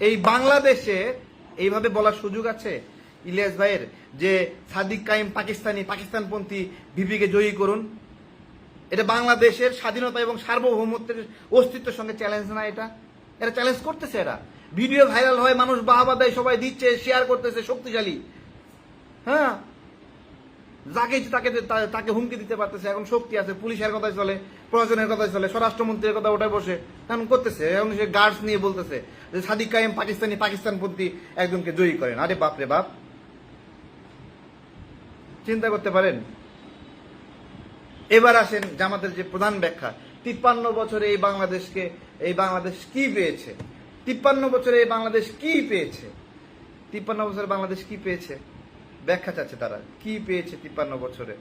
এই বাংলাদেশে এইভাবে বলার সুযোগ আছে? ইলিয়াস ভাইয়ের, যে সাদিক কাইম পাকিস্তানি, পাকিস্তানপন্থী ভিপিকে জয়ী করুন। এটা বাংলাদেশের স্বাধীনতা এবং সার্বভৌমত্বের অস্তিত্বের সঙ্গে চ্যালেঞ্জ না এটা? এটা চ্যালেঞ্জ করতেছে এরা। ভিডিও ভাইরাল হয়, মানুষ বাহাবা দেয়, সবাই দিচ্ছে শেয়ার করতেছে, শক্তিশালী। হ্যাঁ? যাকে তাকে তাকে হুমকি দিতে পারতেছে, এখন শক্তি আছে, পুলিশের কথাই চলে, প্রশাসনের কথাই চলে, স্বরাষ্ট্রমন্ত্রীর কথা ওটাই বসে, এখন করতেছে, এখন সে গার্ডস নিয়ে বলতেছে যে সাদিক কায়েম পাকিস্তানি, পাকিস্তানপন্থী একজনকে জয়ী করেন। আরে বাপ রে বাপ। চিন্তা করতে পারেন? এবার আসেন জামাতের যে প্রধান ব্যাখ্যা, তিপ্পান্ন বছরে এই বাংলাদেশকে, এই বাংলাদেশ কি পেয়েছে? তিপ্পান্ন বছরে এই বাংলাদেশ কি পেয়েছে? তিপ্পান্ন বছরে বাংলাদেশ কি পেয়েছে? ব্যাখ্যা চাচ্ছে তারা কি পেয়েছে তিপ্পান্ন বছরে?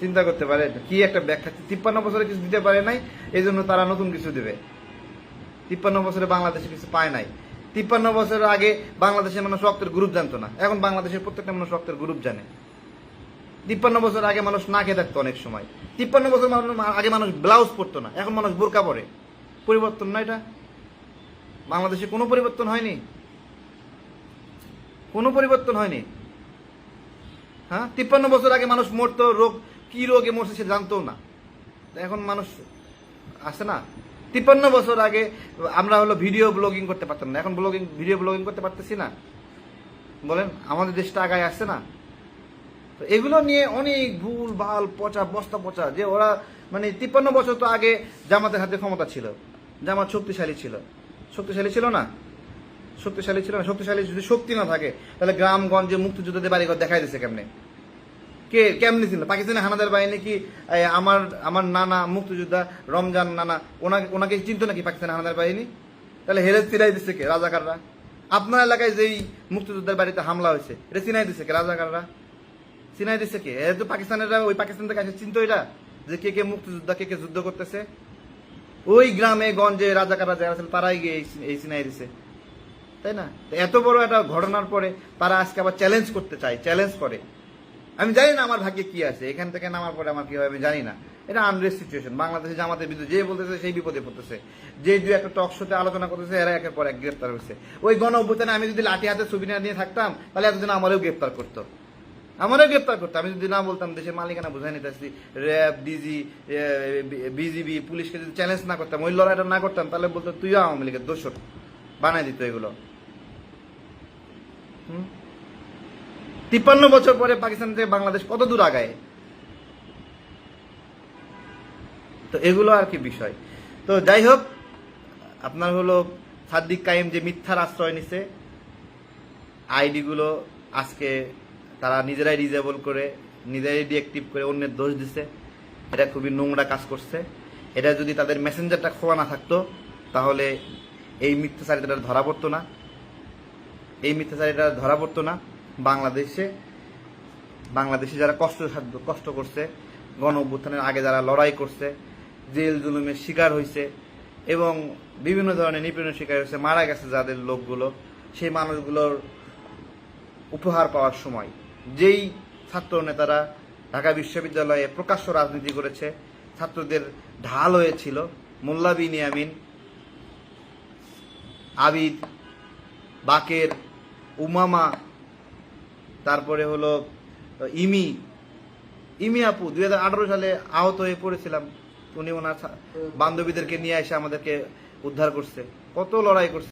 চিন্তা করতে পারে, কি একটা ব্যাখ্যা তিপ্পান্ন বছরে কিছু দিতে পারে নাই এই জন্য তারা নতুন কিছু দেবে। তিপ্পান্ন বছরে বাংলাদেশে কিছু পায় নাই। তিপ্পান্ন বছর আগে বাংলাদেশের মানুষ রক্তের গ্রুপ জানতো না। এখন বাংলাদেশের প্রত্যেকটা মানুষ রক্তের গ্রুপ জানে। তিপ্পান্ন বছর আগে মানুষ না খেয়ে থাকতো অনেক সময়। তিপ্পান্ন বছর আগে মানুষ ব্লাউজ পরতো না। এখন মানুষ বোরকা পরে। পরিবর্তন না এটা? বাংলাদেশে কোনো পরিবর্তন হয়নি? কোনো পরিবর্তন হয়নি। হ্যাঁ? তিপ্পান্ন বছর আগে মানুষ মরতো, রোগ, কি রোগে মরছে সে জানতো না। এখন মানুষ আসে না। তিপ্পান্ন বছর আগে আমরা হলো ভিডিও ব্লগিং করতে পারতাম না। এখন ব্লগিং, ভিডিও ব্লগিং করতে পারতেছি না। বলেন, আমাদের দেশটা আগায় আসছে না। তো এগুলো নিয়ে অনেক ভুল ভালো পচা, বস্তা পচা, যে ওরা মানে তিপ্পান্ন বছর তো আগে জামাতের হাতে ক্ষমতা ছিল। জামাত শক্তিশালী ছিল। শক্তিশালী ছিল না? শক্তিশালী ছিল না, শক্তিশালী যদি শক্তি না থাকে, তাহলে গ্রামগঞ্জে মুক্তিযুদ্ধদের বাড়িঘর দেখাই দিচ্ছে কেমনে? কে, কেমনি ছিল? পাকিস্তানি হানাদার বাহিনী কি আমার আমার নানা মুক্তিযোদ্ধা, রমজান নানা, ওনাকে ওনাকে চিনতো নাকি পাকিস্তানি হানাদার বাহিনী? তাহলে হেরে চিনাই দিচ্ছে কে, রাজাকাররা? আপনার এলাকায় যেই মুক্তিযোদ্ধার বাড়িতে হামলা হয়েছে, এটা চিনাই দিচ্ছে কে, রাজাকাররা? চিনাই দিচ্ছে কে? এ তো পাকিস্তানেরা, ওই পাকিস্তান থেকে আসে, চিনতো এটা যে কে কে মুক্তিযোদ্ধা, কে কে যুদ্ধ করতেছে। ওই গ্রামে, গঞ্জে রাজাকাররা যারা আছেন তারাই গিয়ে এই চিনাই দিছে। তাই না? এত বড় একটা ঘটনার পরে তারা আজকে আবার চ্যালেঞ্জ করতে চায় চ্যালেঞ্জ করে। আমি জানি না আমার ভাগ্যে কি আছে, এখান থেকে নামার পরে আমার কি হবে আমি জানি না। এটা আনরেস্ট সিচুয়েশন বাংলাদেশে জামাতের বিরুদ্ধে যে বলতেছে সেই বিপদে পড়তেছে। যে দু একটা টক শোতে আলোচনা করতেছে, এরা একের পর এক গ্রেপ্তার হয়েছে। ওই গণ অভ্যুত্থানে আমি যদি লাঠি হাতে ছবি না নিয়ে থাকতাম, তাহলে এতদিন আমারও গ্রেপ্তার করতো। আমারও গ্রেপ্তার করতো। আমি যদি না বলতাম, দেশের মালিকানা বুঝাই নিতেছি র্যাব ডিজি বিজিবি পুলিশকে যদি চ্যালেঞ্জ না করতাম, ওই লড়াইটা না করতাম, তাহলে বলতো, তুইও আওয়ামী লীগের দোষর। বানাই দিত এগুলো। তিপ্পান্ন বছর পরে পাকিস্তান থেকে বাংলাদেশ কত দূর আগায়? তো এগুলো আর কি বিষয়। তো যাই হোক, আপনার হলো সাদ্দিক কাইম যে মিথ্যার আশ্রয় নিছে, আইডিগুলো আজকে তারা নিজেরাই রিজেবল করে, নিজেরাই ডিঅ্যাক্টিভ করে, অন্যের দোষ দিছে। এটা খুবই নোংরা কাজ করছে। এটা যদি তাদের মেসেঞ্জারটা খোলা না থাকতো, তাহলে এই মিথ্যাচারিতাটা ধরা পড়তো না। এই মিথ্যাচারিতা ধরা পড়তো না বাংলাদেশে। বাংলাদেশে যারা কষ্ট সাধ্য- কষ্ট করছে, গণ অভ্যুত্থানের আগে যারা লড়াই করছে, জেল জুলুমের শিকার হয়েছে এবং বিভিন্ন ধরনের নিপীড়নের শিকার হয়েছে মারা গেছে যাদের লোকগুলো, সেই মানুষগুলোর উপহার পাওয়ার সময়। যেই ছাত্র নেতারা ঢাকা বিশ্ববিদ্যালয়ে প্রকাশ্য রাজনীতি করেছে, ছাত্রদের ঢাল হয়েছিল মোল্লা বিনিয়ামিন আবিদ, বাকের উমামা, তারপরে হলো ইমি। ইমি আপু, দুই হাজার আঠারো সালে আহত হয়ে পড়েছিলাম। উনি ওনার বান্ধবীদেরকে নিয়ে এসে আমাদেরকে উদ্ধার করছে। কত লড়াই করছে।